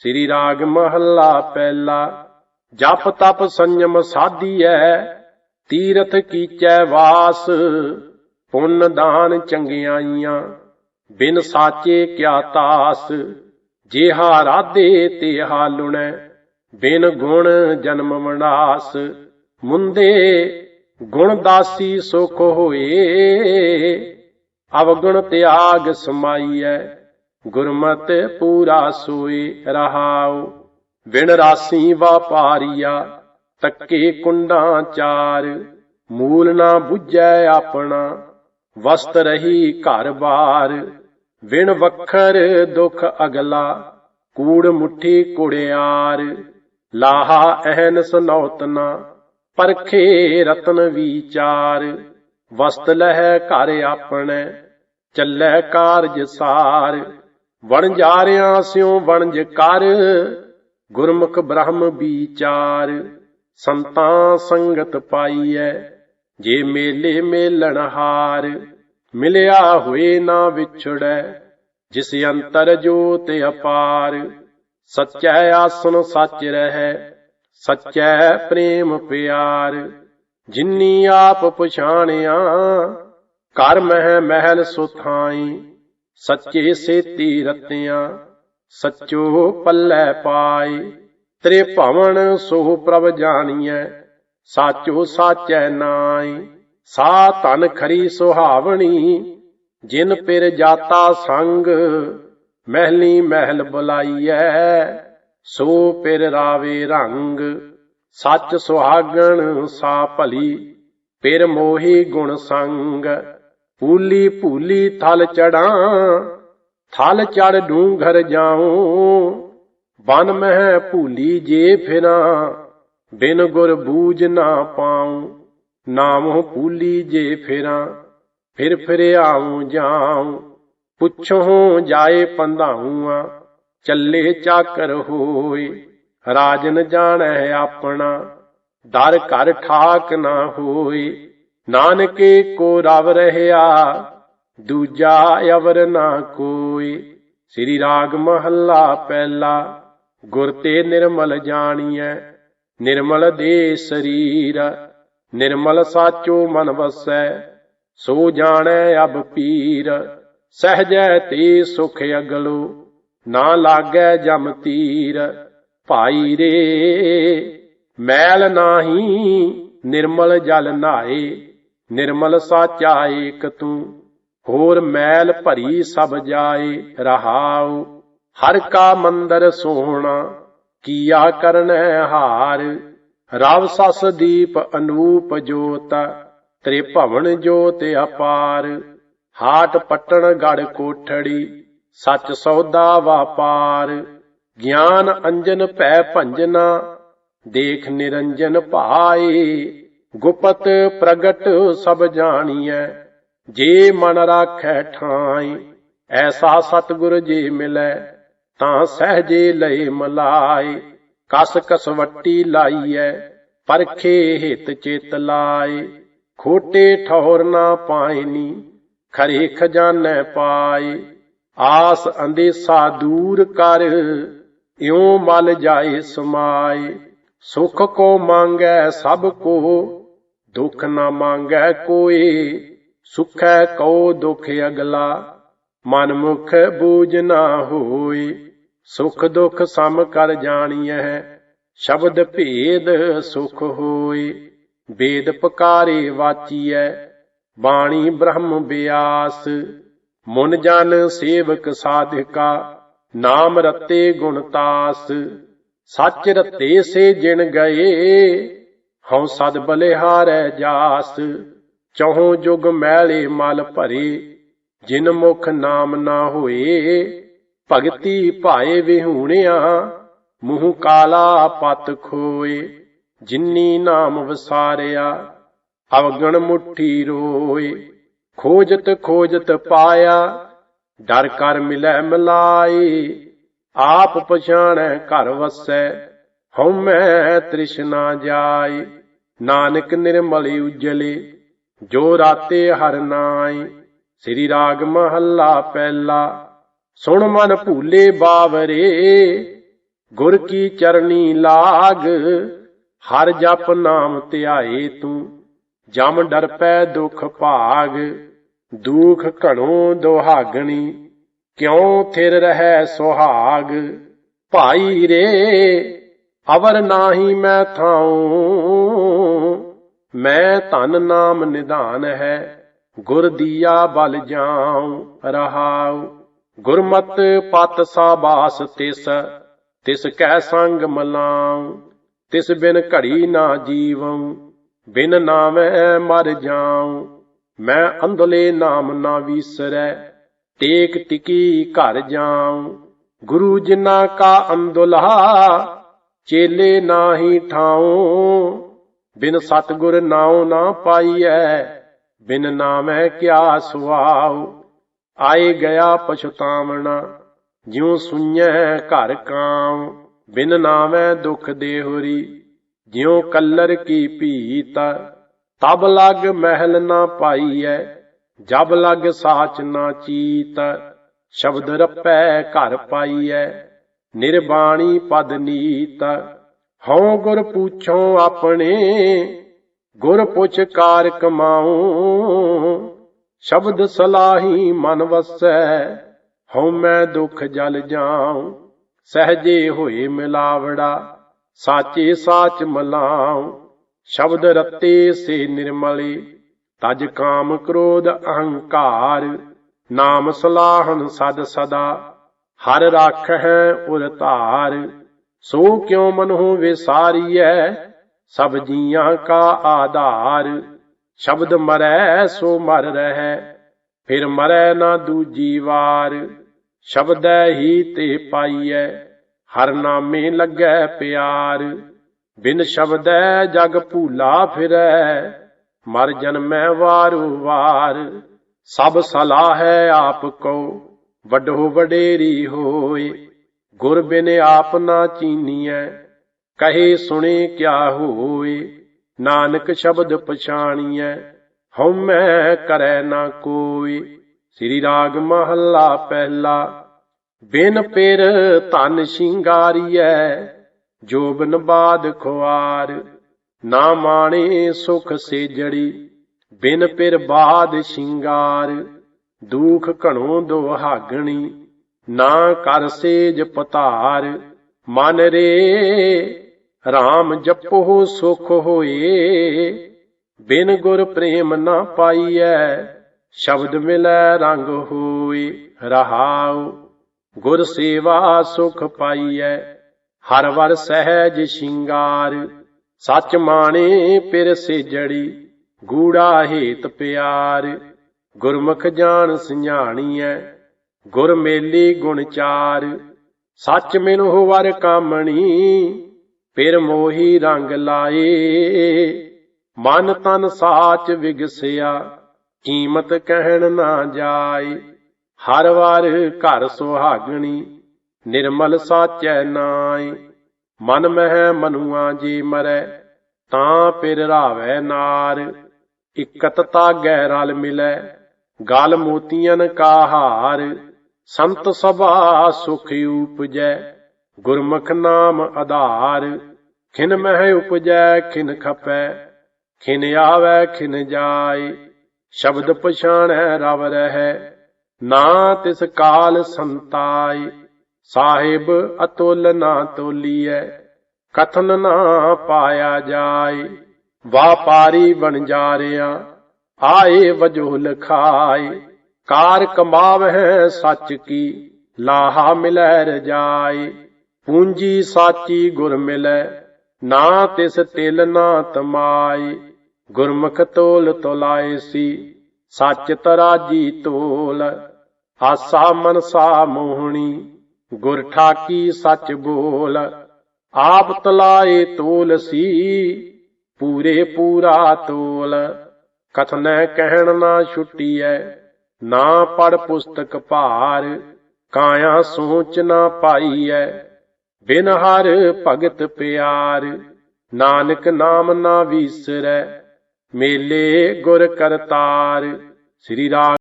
ਸ੍ਰੀ ਰਾਗ ਮਹੱਲਾ ਪਹਿਲਾ। ਜਪ ਤਪ ਸੰਜਮ ਸਾਧੀਐ, ਤੀਰਥ ਕੀਚੈ ਵਾਸ, ਪੁੰਨ ਦਾਨ ਚੰਗਿਆਈਆਂ ਬਿਨ ਸਾਚੇ ਕਿਆ ਤਾਸ। ਜੇਹਾ ਰਾਧੇ ਤੇ ਲੁਣੈ, ਬਿਨ ਗੁਣ ਜਨਮ ਮਨਾਸ। ਮੁੰਦੇ, ਗੁਣ ਦਾਸੀ ਸੁਖ ਹੋਏ, ਅਵਗੁਣ ਤਿਆਗ ਸਮਾਈਐ। ਗੁਰਮਤ ਪੂਰਾ ਸੋਈ ਰਹਾਉ ਵਿਣ ਰਾਸੀ ਵਾਪਾਰੀਆ ਤੱਕੇ ਕੁੰਡਾਂ ਚਾਰ, ਮੂਲ ਨਾ 부ਝੈ ਆਪਣਾ, ਵਸਤ ਰਹੀ ਘਰ ਬਾਰ ਵਿਣ ਵਖਰ ਦੁਖ ਅਗਲਾ, ਕੂੜ ਮੁਠੀ ਕੁੜਿਆਰ, ਲਾਹਾ ਅਹਨ ਸੁਨੌਤਨਾ, ਪਰਖੇ ਰਤਨ ਵਿਚਾਰ, ਵਸਤ ਲਹਿ ਘਰ ਆਪਣੇ, ਚੱਲੈ ਕਾਰਜ ਸਾਰ। ਵਣ ਵਣਜਾਰਿਆਂ ਸਿਉ ਵਣਜ ਕਰ, ਗੁਰਮੁਖ ਬ੍ਰਹਮ ਵਿਚਾਰ। ਸੰਤਾਂ ਸੰਗਤ ਪਾਈਐ, ਜੇ ਮੇਲੇ ਮੇਲਣ ਹਾਰ। ਮਿਲਿਆ ਹੋਏ ਨਾ ਵਿਛੜੈ, ਜਿਸ ਅੰਤਰ ਜੋਤ ਅਪਾਰ। ਸਚੈ ਆਸਨ ਸੱਚ ਰਹਿ, ਸਚੈ ਪ੍ਰੇਮ ਪਿਆਰ। ਜਿਨੀ ਆਪ ਪਛਾਣਿਆ ਕਰ ਮਹਿ ਮਹਿਲ ਸੁਥਾਈ। ਸੱਚੇ ਸੇਤੀ ਰਤਿਆਂ, ਸੱਚੋ ਪੱਲੇ ਪਾਏ। ਤੇਰੇ ਭਵਨ ਸੋ ਪ੍ਰਭ ਜਾਣੀਐ, ਸਾਚੋ ਸਾਚੈ ਨਾਈ ਸਾ ਧਨ ਖਰੀ ਸੁਹਾਵਣੀ, ਜਿਨ ਪਿਰ ਜਾਤਾ ਸੰਗ, ਮਹਿਲੀ ਮਹਿਲ ਬੁਲਾਈਐ। ਸੋ ਪਿਰ ਰਾਵੇ ਰੰਗ, ਸੱਚ ਸੁਹਾਗਣ ਸਾ ਭਲੀ, ਪਿਰ ਮੋਹੀ ਗੁਣ ਸੰਗ। ਪੂਲੀ ਭੂਲੀ ਥਲ ਚੜਾਂ, ਥਲ ਚੜ ਡੂੰਘਰ ਜਾਉ। ਬਨ ਮਹਿ ਭੂਲੀ ਜੇ ਫਿਰਾਂ, ਬਿਨ ਗੁਰ ਬੂਝ ਨਾ ਪਾਉ। ਨਾਮੋ ਭੂਲੀ ਜੇ ਫਿਰਾਂ, ਫਿਰ ਫਿਰ ਆਉ ਜਾਉ। ਪੁੱਛੋ ਜਾਏ ਪੰਧਾਉਆ ਚੱਲੇ ਚਾਕਰ ਹੋਏ। ਰਾਜਨ ਜਾਣੈ ਆਪਣਾ, ਦਰ ਘਰ ਠਾਕ ਨਾ ਹੋਏ। ਨਾਨਕੇ ਕੋ ਰਵ ਰਹਿਆ, ਦੂਜਾ ਅਵਰ ਨਾ ਕੋਈ। ਸ੍ਰੀ ਰਾਗ ਮਹੱਲਾ ਪਹਿਲਾ, ਗੁਰ ਤੇ ਨਿਰਮਲ ਜਾਣੀਐ। ਨਿਰਮਲ ਦੇ ਸਰੀਰ, ਨਿਰਮਲ ਸਾਚੋ ਮਨ ਵਸੈ। ਸੋ ਜਾਣੈ ਅਬ ਪੀਰ, ਸਹਜੈ ਤੇ ਸੁਖ ਅਗਲੋ। ਨਾ ਲਾਗੈ ਜਮ ਤੀਰ, ਭਾਈ ਰੇ, ਮੈਲ ਨਾਹੀ ਨਿਰਮਲ ਜਲ ਨਾਏ। ਨਿਰਮਲ ਸਾਚਾ ਏਕ ਤੂੰ, ਹੋਰ ਮੈਲ ਭਰੀ ਸਭ ਜਾਏ, ਰਹਾਉ, ਹਰ ਕਾ ਮੰਦਰ ਸੋਹਣਾ, ਕੀਆ ਕਰਨੈ ਹਾਰ, ਰਵ ਸਸ ਦੀਪ ਅਨੂਪ ਜੋਤ ਤ੍ਰੇ ਭਵਨ ਜੋਤ ਅਪਾਰ, ਹਾਟ ਪਟਣ ਗੜ ਕੋਠੜੀ, ਸੱਚ ਸੌਦਾ ਵਾਪਾਰ, ਗਿਆਨ ਅੰਜਨ ਭੈ ਭੰਜਨਾ, ਦੇਖ ਨਿਰੰਜਨ ਭਾਏ ਗੁਪਤ ਪ੍ਰਗਟ ਸਭ ਜਾਣੀਐ, ਜੇ ਮਨ ਰਾਖੈ ਠਾਈ ਐਸਾ ਸਤਿਗੁਰ ਜੀ ਮਿਲੈ, ਤਾਂ ਸਹਜੇ ਲਏ ਮਲਾਈ ਕਸ ਕਸਵੱਟੀ ਲਾਈਐ, ਪਰਖੇ ਹਿਤ ਚਿਤ ਲਾਏ, ਖੋਟੇ ਠੌਰ ਨਾ ਪਾਇਨੀ ਖਰੇ ਖਜ਼ਾਨੇ ਪਾਏ, ਆਸ ਅੰਦੇਸਾ ਦੂਰ ਕਰ, ਇਉਂ ਮਲ ਜਾਏ ਸਮਾਏ, ਸੁਖ ਕੋ ਮੰਗੈ ਸਭ ਕੋ ਦੁਖ ਨਾ ਮੰਗੈ ਕੋਈ, ਸੁਖੈ ਕਉ ਦੁਖ ਅਗਲਾ। ਮਨ ਮੁਖ ਬੂਝ ਨਾ ਹੋਈ, ਸੁਖ ਦੁਖ ਸਮ ਕਰ ਜਾਣੀਐ। ਸ਼ਬਦ ਭੇਦ ਸੁਖ ਹੋਈ, ਵੇਦ ਪਕਾਰੇ ਵਾਚੀਐ। ਬਾਣੀ ਬ੍ਰਹਮ ਬਿਆਸ, ਮੁਨ ਜਨ ਸੇਵਕ ਸਾਧਿਕਾ। ਨਾਮ ਰਤੇ ਗੁਣਤਾਸ ਸੱਚ ਰਤੇ ਸੇ ਜਿਣ ਗਏ। ਹਉ ਸਦ ਬਲਿਹਾਰੈ ਜਾਸ, ਚਹੋ ਜੁਗ ਮੈਲੇ ਮਲ ਭਰੇ, ਜਿਨ ਮੁਖ ਨਾਮ ਨਾ ਹੋਏ, ਭਗਤੀ ਭਾਏ ਵਿਹੂਣਿਆ, ਮੂੰਹ ਕਾਲਾ ਪਤ ਖੋਏ, ਜਿਨੀ ਨਾਮ ਵਸਾਰਿਆ, ਅਵਗਣ ਮੁਠੀ ਰੋਏ, ਖੋਜਤ ਖੋਜਤ ਪਾਇਆ, ਡਰ ਕਰ ਮਿਲੈ ਮਿਲਾਈ ਆਪ ਪਛਾਣੈ ਘਰ ਵਸੈ ਹਉਮੈ ਤ੍ਰਿਸ਼ਨਾ ਜਾਏ। ਨਾਨਕ ਨਿਰਮਲ ਉਜਲੇ, ਜੋ ਰਾਤੇ ਹਰ ਨਾਏ, ਸ੍ਰੀ ਰਾਗ ਮਹੱਲਾ ਪਹਿਲਾ। ਸੁਣ ਮਨ ਭੂਲੇ ਬਾਵਰੇ, ਗੁਰ ਕੀ ਚਰਨੀ ਲਾਗ, ਹਰ ਜਪ ਨਾਮ ਧਿਆਏ ਤੂੰ, ਜਮ ਡਰ ਪੈ ਦੁਖ ਭਾਗ, ਦੁਖ ਘਣੋ ਦੁਹਾਗਣੀ, ਕਿਉ ਥਿਰ ਰਹਿ ਸੁਹਾਗ? ਭਾਈ ਰੇ, ਅਵਰ ਨਾਹੀ ਮੈਂ ਥਾਉ ਮੈਂ ਧਨ ਨਾਮ ਨਿਧਾਨ ਹੈ, ਗੁਰ ਦੀਆ ਬਲ ਜਾਉ, ਰਹਾਉ। ਗੁਰਮਤ ਪਤ ਸਾਬਾਸ ਤਿਸ ਤਿਸ ਕੈ ਸੰਗ ਮਲਾਉ। ਤਿਸ ਬਿਨ ਘੜੀ ਨਾ ਜੀਵਉ, ਬਿਨ ਨਾਮੈ ਮਰ ਜਾਉ। ਮੈਂ ਅੰਧਲੇ ਨਾਮ ਨਾ ਵਿਸਰੈ, ਟੇਕ ਟਿਕੀ ਘਰ ਜਾਉ। ਗੁਰੂ ਜਿਨਾ ਕਾ ਅੰਦੁਲਾ, ਚੇਲੇ ਨਾਹੀ ਠਾਉ। ਬਿਨ ਸਤਗੁਰ ਨਾਉ ਨਾ ਪਾਈਐ, ਬਿਨ ਨਾਮੈ ਕਿਆ ਸੁਆਉ। ਆਏ ਗਿਆ ਪਛਤਾਵਣਾ, ਜਿਉ ਸੁਣੈ ਘਰ ਕਾਮ ਬਿਨ ਨਾਮੈ ਦੁਖ ਦੇਹੁਰੀ, ਜਿਉ ਕੱਲਰ ਕੀ ਭੀਤ। ਤਬ ਲਗ ਮਹਿਲ ਨਾ ਪਾਈਐ, ਜਬ ਲਗ ਸਾਚ ਨਾ ਚੀਤ। ਸ਼ਬਦ ਰਪੈ ਘਰ ਪਾਈਐ, ਨਿਰਬਾਣੀ ਪਦ ਨੀਤ। ਹਉ ਗੁਰ ਪੁੱਛੋ ਆਪਣੇ, ਗੁਰ ਪੁੱਛ ਕਾਰ ਕਮਾਉ। ਸ਼ਬਦ ਸਲਾਹੀ ਮਨ ਵਸੈ, ਹਉ ਮੈਂ ਦੁਖ ਜਲ ਜਾਉ। ਸਹਜੇ ਹੋਏ ਮਿਲਾਵੜਾ, ਸਾਚੇ ਸਾਚ ਮਲਾਉ। ਸ਼ਬਦ ਰਤੇ ਸੇ ਨਿਰਮਲੇ, ਤਜ ਕਾਮ ਕ੍ਰੋਧ ਅਹੰਕਾਰ। ਨਾਮ ਸਲਾਹਨ ਸਦ ਸਦਾ, ਹਰ ਰੱਖ ਹੈ ਉਰ ਧਾਰ। ਸੋ ਕਿਉ ਮਨਹੁ ਵਿਸਾਰੀਐ? ਸਭ ਜੀਆਂ ਕਾ ਆਧਾਰ। ਸ਼ਬਦ ਮਰੈ, ਸੋ ਮਰ ਰਹਿ। ਫਿਰ ਮਰੈ ਨਾ ਦੂਜੀ ਵਾਰ। ਸ਼ਬਦੈ ਹੀ ਤੇ ਪਾਈਐ। ਹਰ ਨਾਮੇ ਲੱਗੈ ਪਿਆਰ। ਬਿਨ ਸ਼ਬਦੈ ਜਗ ਭੂਲਾ ਫਿਰੈ। ਮਰ ਜਨਮੈ ਵਾਰੂ ਵਾਰ। ਸਭ ਸਲਾਹ ਹੈ ਆਪ ਕੋ ਵੱਡੋ ਵਡੇਰੀ ਹੋਏ। ਗੁਰ ਬਿਨ ਆਪ ਨਾ ਚੀਨੀਐ, ਕਹੇ ਸੁਣੇ ਕਿਆ ਹੋਏ ਨਾਨਕ ਸ਼ਬਦ ਪਛਾਣੀਐ ਹਉਮੈ ਕਰੈ ਨਾ ਕੋਈ ਸ੍ਰੀ ਰਾਗ ਮਹੱਲਾ ਪਹਿਲਾ, ਬਿਨ ਪਿਰ ਧਨ ਸ਼ਿੰਗਾਰੀਐ ਜੋਬਨ ਬਾਦ ਖੁਆਰ, ਨਾ ਮਾਣੇ ਸੁਖ ਸੇਜੜੀ, ਬਿਨ ਪਿਰ ਬਾਦ ਸ਼ਿੰਗਾਰ, ਦੁਖ ਘਣੋ ਦੁਹਾਗਣੀ। ਨਾ ਕਰ ਸੇਜ ਪਤਾਰ, ਮਨ ਰੇ RAM ਜਪੋ ਸੁਖ ਹੋਏ। ਬਿਨ ਗੁਰ ਪ੍ਰੇਮ ਨਾ ਪਾਈਐ, ਸ਼ਬਦ ਮਿਲੈ ਰੰਗ ਹੋਏ। ਰਹਾਉ, ਗੁਰ ਸੇਵਾ ਸੁਖ ਪਾਈਐ। ਹਰ ਵਰ ਸਹਿਜ ਸ਼ਿੰਗਾਰ, ਸੱਚ ਮਾਣੇ ਪਿਰ ਸੇਜੜੀ। ਗੂੜਾ ਹੇਤ ਪਿਆਰ, ਗੁਰਮੁਖ ਜਾਣ ਸਿஞਾਣੀਐ ਗੁਰ ਮੇਲੀ ਗੁਣ ਚਾਰ, ਸੱਚ ਮਿਲੋ ਵਰ ਕਾਮਣੀ, ਫਿਰ ਮੋਹੀ ਰੰਗ ਲਾਏ। ਮਨ ਤਨ ਸਾਚ ਵਿਗਸਿਆ, ਕੀਮਤ ਕਹਿਣ ਨਾ ਜਾਏ। ਹਰ ਵਾਰ ਘਰ ਸੁਹਾਗਣੀ, ਨਿਰਮਲ ਸਾਚੈ ਨਾਏ। ਮਨ ਮਹਿ ਮਨੁਆ ਜੀ ਮਰੈ, ਤਾਂ ਪਿਰ ਰਾਵੈ ਨਾਰ। ਇਕਤ ਤਾਗੈ ਰਲ ਮਿਲੈ, ਗਲ ਮੋਤੀਆਂ ਕਾ ਹਾਰ। ਸੰਤ ਸਭਾ ਸੁਖ ਉਪਜੈ, ਗੁਰਮੁਖ ਨਾਮ ਆਧਾਰ। ਖਿਨ ਮਹਿ ਉਪਜੈ, ਖਿਨ ਖਪੈ, ਖਿਨ ਆਵੈ, ਖਿਨ ਜਾਏ। ਸ਼ਬਦ ਪਛਾਣੈ, ਰਵ ਰਹਿ, ਨਾ ਤਿਸ ਕਾਲ ਸੰਤਾਈ ਸਾਹਿਬ ਅਤੁਲ ਨਾ ਤੋਲੀਐ, ਕਥਨ ਨਾ ਪਾਇਆ ਜਾਏ। ਵਾਪਾਰੀ ਬਣ ਜਾ ਰਿਆ, ਆਏ ਵਜੋ ਲਖਾਏ ਕਾਰ ਕਮਾਵਹਿ ਸੱਚ ਕੀ, ਲਾਹਾ ਮਿਲੈ ਰਜਾਈ ਪੂੰਜੀ ਸਾਚੀ ਗੁਰ ਮਿਲੈ, ਨਾ ਤਿਸ ਤਿਲ ਨਾ ਤਮਾਈ ਗੁਰਮੁਖ ਤੋਲ ਤੋਲਾਏ ਸੀ, ਸੱਚ ਤਰਾਜੀ ਤੋਲ। ਆਸਾ ਮਨਸਾ ਮੋਹਣੀ, ਗੁਰ ਠਾਕੀ ਸੱਚ ਬੋਲ। ਆਪ ਤਲਾਏ ਤੋਲ ਸੀ, ਪੂਰੇ ਪੂਰਾ ਤੋਲ। ਕਥਨੈ ਕਹਿਣ ਨਾ ਛੁੱਟੀਐ ਨਾ ਪੜ ਪੁਸਤਕ ਭਾਰ, ਕਾਇਆ ਸੋਚ ਨਾ ਪਾਈਐ, ਬਿਨ ਹਰ ਭਗਤ ਪਿਆਰ। ਨਾਨਕ ਨਾਮ ਨਾ ਵੀਸਰੈ, ਮੇਲੇ ਗੁਰ ਕਰਤਾਰ। ਸ੍ਰੀ ਰਾਗ